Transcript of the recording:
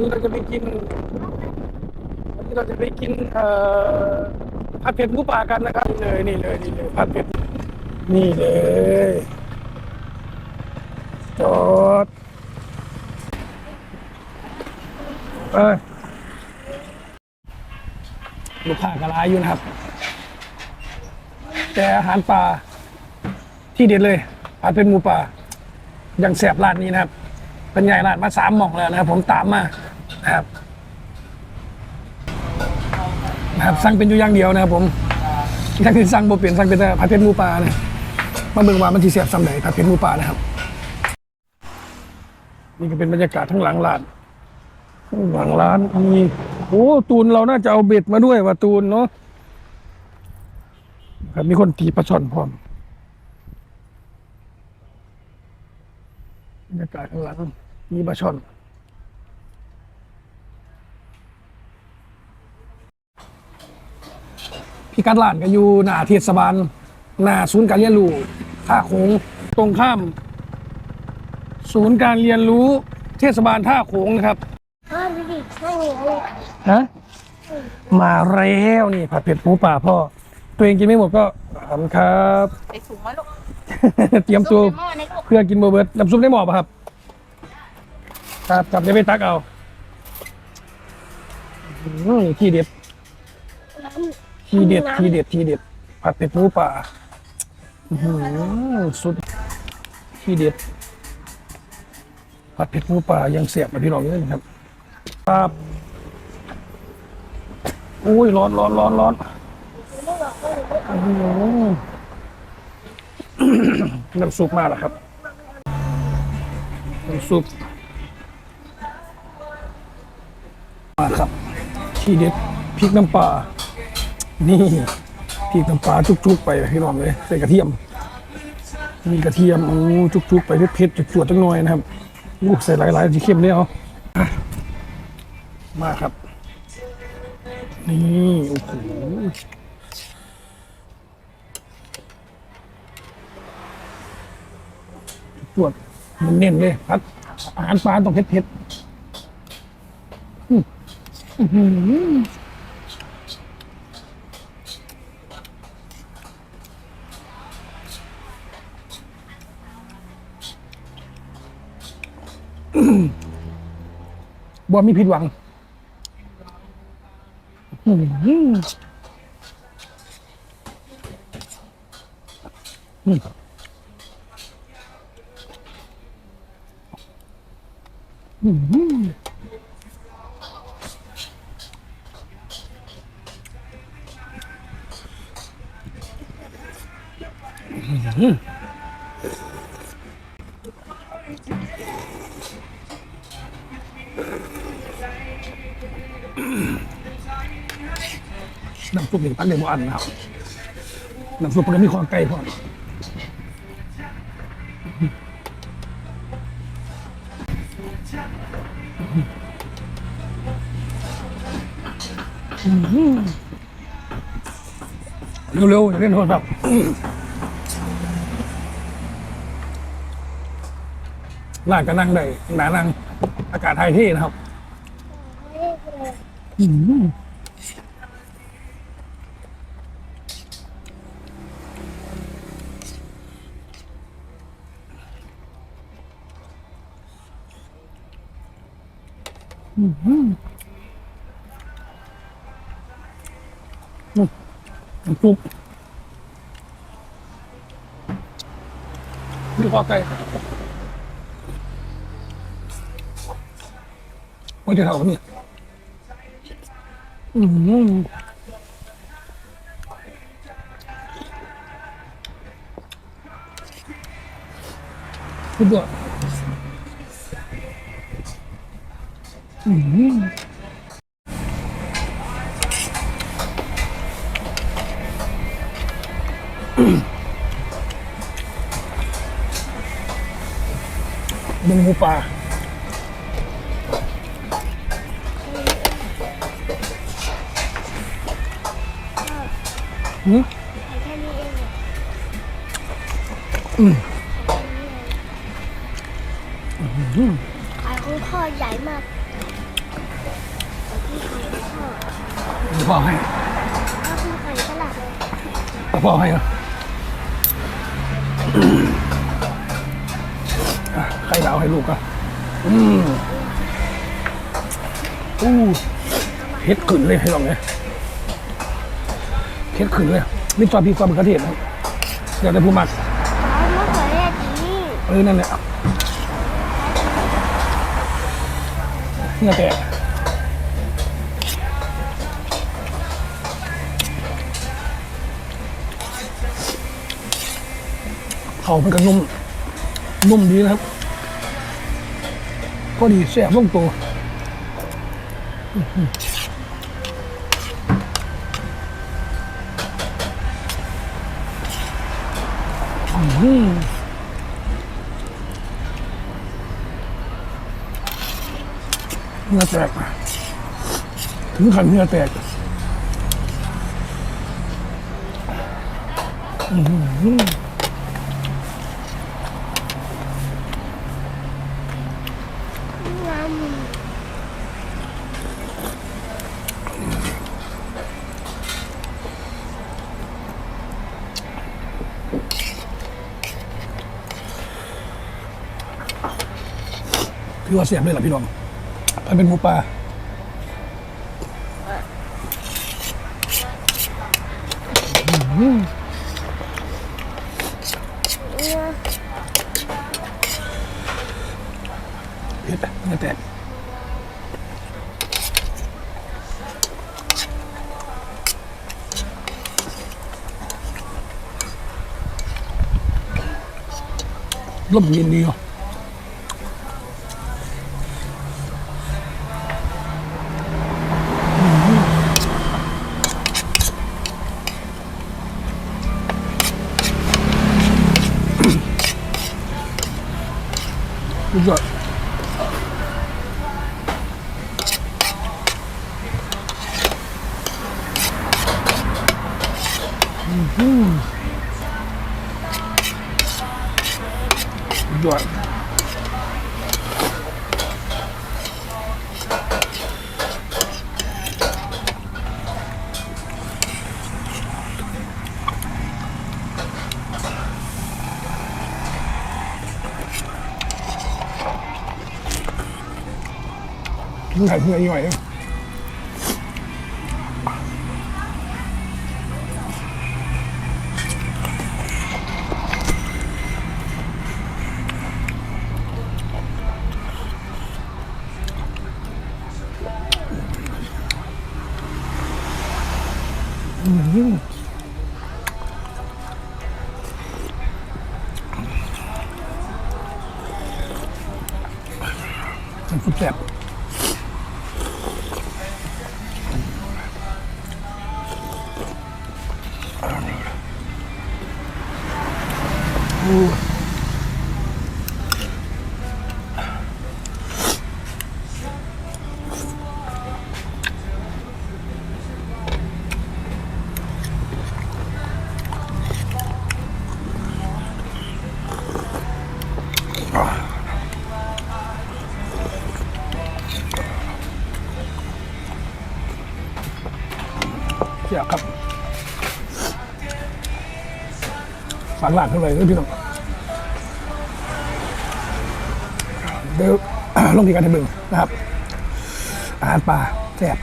นี้เราจะไปกินวันนี้เราจะไปกินเอ่อผัดเผ็ดหมูป่ากันนะครับเลยนี่เลยนี่เลยผัดเผ็ดนี่เลยจอดไปลูกค้ากระไรอยู่นะครับ แต่อาหารป่าที่เด็ดเลยผัดเผ็ดหมูป่ายังแสบร้านนี้นะครับเป็นไงร้านมาสามหม่องแล้วนะครับผมตามมา นะครับนะครับสั่งเป็นอยู่อย่างเดียวนะครับ ผมอย่างที่สั่งบ่เปลี่ยนสั่งเป็นแต่ผัดเผ็ดหมูป่านะมาเบิ่งว่ามันที่เสียบสำไหนผัดเผ็ดหมูป่านะครับ นี่ก็เป็นบรรยากาศทั้งหลังร้านข้างหลังร้านมีโอ้ตูนเราน่าจะเอาเบ็ดมาด้วยว่าตูนเนาะครับมีคนตีปลาช่อนพร้อมบรรยากาศข้างหลังมีปลาช่อน พี่กัดร้านก็อยู่หน้าเทศบาลหน้าศูนย์การเรียนรู้ท่าโขงตรงข้าม ศูนย์การเรียนรู้เทศบาลท่าโขงนะครับพ่อดูดิไม่มีอะไรฮะมาแล้วนี่ผัดเผ็ดหมูป่าพ่อ ตัวเองกินไม่หมดก็ขอบคุณครับใส่ถุงมาลูกเตรียมตัวซุปในหม้อในลูกเพื่อกินเบอร์เบิร์ดน้ำซุปได้หมอป่ะครับ ครับจับจะไปตักเอาอืมที่เด็ด ทีเด็ดทีเด็ดทีเด็ดผัดเผ็ดหมูป่าอื้อหือสุดทีเด็ดผัดเผ็ดหมูป่ายังเสียบมาพี่น้องเลยครับครับอุ้ยร้อนร้อนร้อนร้อนอื้อหือน้ำซุปมาแล้วครับน้ำซุปมาครับ ทีเด็ดพริกน้ำปลา นี่พริกน้ำปลาจุกๆไปพี่น้องเลยใส่กระเทียมมีกระเทียมโอ้จุกๆไปเผ็ดๆจุดๆจังหน่อยนะครับลูกใส่หลายๆสีเข้มเนี่ยเอาอะมาครับ นี่โอ้โหจวดมันเน้นเลยพัดอาหารปลาต้องเผ็ดๆอืมอื้อหือ บ่มีผิดหวังอื้อหืออืมอื้อหืออื้ น้ำซุปหนึ่งพันหนึ่งบ่อันนะครับน้ำซุปมันก็มีความไก่พอมเร็วๆอย่าเล่นโทรศัพท์ลากก็นั่งได้หนานั่งอากาศไทยที่นะครับ อืม น้ำซุปนี่ข้อไก่ไม่ได้เท่า งอะอืมขายของพ่อใหญ่มาก เดี๋ยวพ่อให้ก็คือไข่สลัดเดี๋ยวพ่อให้นะอืมอะไข่ดาวให้ลูกก็อืมอู้เฮ็ดขึ้นเลยให้ลองเลยเฮ็ดขึ้นเลยนี่ซอสพริกซอสมะเขือเทศนะเดี๋ยวจะพูดมักเอามะเขือเทศนี่เออนั่นแหละเหงื่อแต เขาเป็นกระนุ่ม นุ่มดีนะครับก็ดีแซ่บลงตัวอื้อหืออื้อแตกถึงขันเหงื่อแตกอื้อหือ น้ำ พี่ว่าเสียบเลยล่ะพี่น้องมันเป็นหมูปลาเเผ็ดเหงื่อแย็นดีอ่ะสุดยอดสุดยอดกินไข่เพื่ออีกหน่อยนึงมันสุ ดแเสียครับฝากหลานเท่าไหร่ด้วยพี่น้องเดี๋ยวลงที่การทำบึงนะครับ อาหารปลาแซ่บ